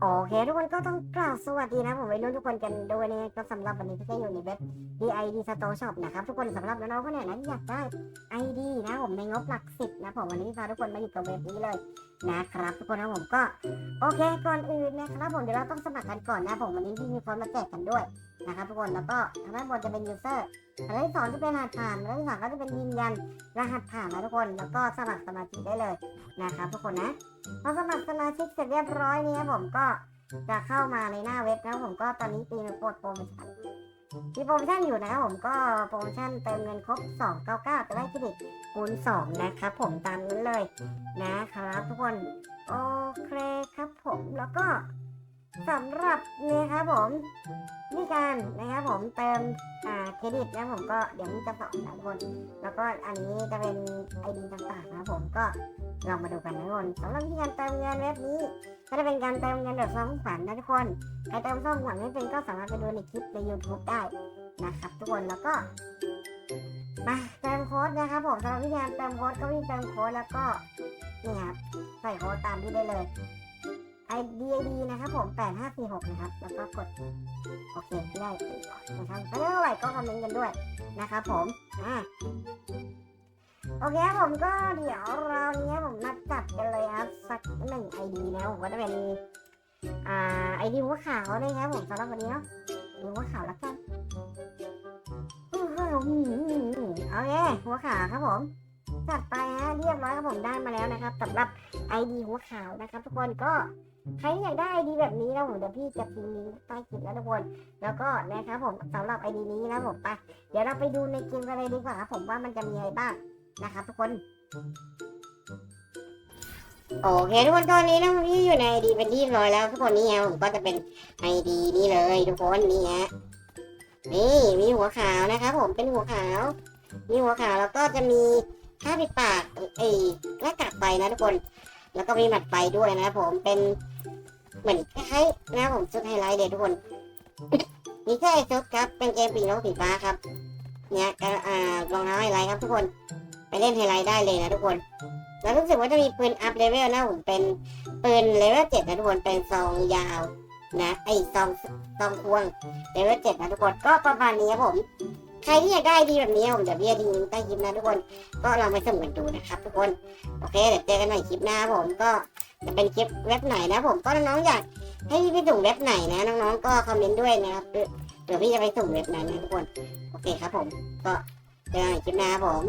โอเคทุกคนก็ต้องกล่าวสวัสดีนะผมวัยรุ่นทุกคนกันด้วยนะก็สำหรับวันนี้ที่จะอยู่ในเว็บ DID Store Shop นะครับทุกคนสำหรับน้องๆคนไหนนะที่อยากได้ ID นะผมในงบหลักสิบนะผมวันนี้พาทุกคนมาอยู่กับเว็บนี้เลยนะครับทุกคนนะผมก็โอเคก่อนอื่นนะครับผมเดี๋ยวเราต้องสมัครกันก่อนนะผมวันนี้ที่มีคนมาแจกกันด้วย นะครับทุกคนแล้วก็ทางด้านบนจะเป็น user อันที่สองจะเป็นรหัสผ่านอันที่สามก็จะเป็นยืนยันรหัสผ่านนะทุกคนแล้วก็สมัครสมาชิกได้เลยนะครับทุกคนนะพอสมัครสมาชิกเสร็จเรียบร้อยนี่ยผมก็จะเข้ามาในหน้าเว็บนะผมก็ตอนนี้ตีนโปรโปรโมชั่นมีโปรโมชั่นอยู่นะครับผมก็โปรโมชั่นเติมเงินครบ 299จะได้เครดิตคูณ2นะครับผมตามนั้นเลยนะครับทุกคนโอเคครับผมแล้วก็ สำหรับเนี่ยครับผมนี่การนะครับผมเติมอ่าเครดิตนะผมก็เดี๋ยวนี้จะสอนนะทุกคน แล้วก็อันนี้จะเป็นไอดีต่างๆนะครับผมก็ลองมาดูกันนะทุกคนสำหรับวิธีการเติมเงินเว็บนี้ ก็จะเป็นการเติมเงินแบบซ่องขวัญนะทุกคนใครเติมซ่องขวัญไม่เป็นก็สามารถไปดูในคลิปใน YouTube ได้นะครับทุกคนแล้วก็มาเติมโค้ดนะครับผมสำหรับวิธีการเติมโค้ดก็วิ่งเติมโค้ดแล้วก็นี่ครับใส่โค้ดตามที่ได้เลย IDD นะครับผม 8546 นะครับ แล้วก็กด โอเคที่ได้นะครับถ้าเท่าไหร่ก็คอมเมนต์กันด้วยนะครับผม อ่า โอเคครับผมก็เดี๋ยวเราเนี้ยผมมาจับกันเลยครับ สักหนึ่ง ID นะผมก็จะเป็น อ่า ID หัวขาวนะครับผมสำหรับวันนี้เนาะดูหัวขาวแล้วกันอือหือโอเคหัวขาวครับผม จัดไปฮะเรียบร้อยครับผมได้มาแล้วนะครับสำหรับ ID หัวขาวนะครับ ทุกคนก็ใครอยากได้ ID แบบนี้นะผมเดี๋ยวพี่จะทิ้งลิงก์ใต้คลิปแล้วทุกคน แล้วก็นะครับผมสำหรับ ID นี้นะผมไปเดี๋ยวเราไปดูในเกมกันเลยดีกว่าครับผมว่ามันจะมีอะไรบ้างนะครับทุกคนโอเคทุกคนตอนนี้นะพี่อยู่ใน ID เป็นที่รียบร้อยแล้วทุกคนนี่ฮะผมก็จะเป็น ID นี่เลยทุกคนนี่ฮะนี่มีหัวขาวนะครับผมเป็นหัวขาว มีหัวขาวแล้วก็จะมี ผ้าปิดปากไอ้หน้ากากไฟนะทุกคน แล้วก็มีหมัดไฟด้วยนะครับผมเป็นเหมือนคล้ายๆนะผมชุดไฮไลท์เด็ดทุกคนมีแค่ไอ้ชุดครับ เป็นเกมปีนกสีฟ้าครับ เนี่ยก็อ่ารองเท้าไฮไลท์ครับทุกคนไปเล่นไฮไลท์ได้เลยนะทุกคน แล้วรู้สึกว่าจะมีปืนอัพเลเวลนะผมเป็นปืนเลเวลเจ็ดนะทุกคนเป็นซองยาวนะไอซองซองควงเลเวลเจ็ดนะทุกคนก็ประมาณนี้ครับผม ใครที่อยากได้ดีแบบนี้ผมจะเบียดีลิงก์ใต้คลิปนะทุกคน ก็ลองไปสมุนดูนะครับ ทุกคน โอเคเดี๋ยวเจอกันใหม่คลิปหน้าครับผมก็จะเป็นคลิปเว็บไหนนะผมก็น้องๆอยากให้พี่ส่งเว็บไหนนะน้องๆก็คอมเมนต์ด้วยนะครับเดี๋ยวพี่จะไปส่งเว็บนั้นนะทุกคน โอเคครับผม ก็เจอกันใหม่คลิปหน้าครับผม